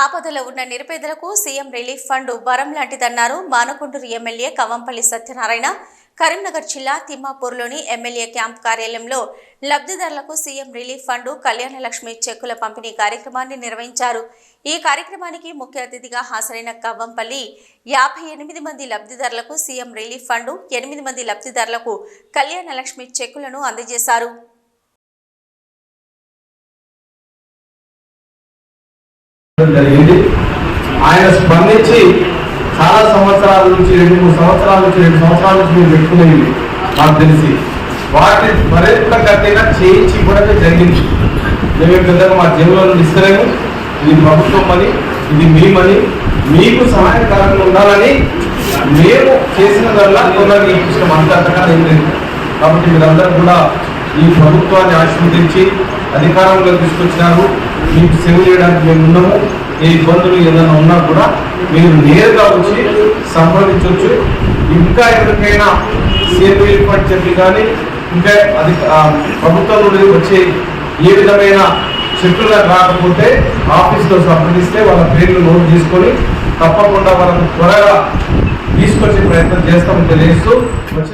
ఆపదలో ఉన్న నిరుపేదలకు సీఎం రిలీఫ్ ఫండ్ వరం లాంటిదన్నారు మానకొండూరు ఎమ్మెల్యే కవంపల్లి సత్యనారాయణ. కరీంనగర్ జిల్లా తిమ్మాపూర్లోని ఎమ్మెల్యే క్యాంప్ కార్యాలయంలో లబ్ధిదారులకు CM relief fund Kalyana Lakshmi చెక్కుల పంపిణీ కార్యక్రమాన్ని నిర్వహించారు. ఈ కార్యక్రమానికి ముఖ్య అతిథిగా హాజరైన కవ్వంపల్లి యాభై ఎనిమిది మంది లబ్ధిదారులకు సీఎం రిలీఫ్ ఫండ్ ఎనిమిది మంది లబ్ధిదారులకు కళ్యాణ లక్ష్మి చెక్కులను అందజేశారు. జరిగింది. ఆయన స్పందించి చాలా సంవత్సరాల నుంచి రెండు మూడు సంవత్సరాల నుంచి రెండు సంవత్సరాల నుంచి మీరు పెట్టుకునేవి నాకు తెలిసి వాటిని మరింత గట్టిగా చేయించి కూడా జరిగింది. మేము పెద్దగా మా జేబులో నుండి ఇస్తలేము. ఇది ప్రభుత్వం అని ఇది మేమని మీకు సహాయకరంగా ఉండాలని మేము చేసినదల్లా కొందరికి ఇష్టం అంతగా ఏం లేదు. కాబట్టి మీరందరూ కూడా ఈ ప్రభుత్వాన్ని ఆశీర్వదించి అధికారంలో తీసుకొచ్చినారు. మీకు సేవ చేయడానికి మేము ఉన్నాము. ఏ ఇబ్బందులు ఏదైనా ఉన్నా కూడా మీరు నేరుగా వచ్చి సంప్రదించవచ్చు. ఇంకా ఎవరికైనా సేవ ఏర్పాటు చెప్పి కానీ ఇంకా అది ప్రభుత్వం నుండి వచ్చే ఏ విధమైన చెక్కులు రాకపోతే ఆఫీస్లో సంప్రదిస్తే వాళ్ళ పేర్లు నోట్ తీసుకొని తప్పకుండా వాళ్ళని త్వరగా తీసుకొచ్చే ప్రయత్నం చేస్తామని తెలియజేస్తూ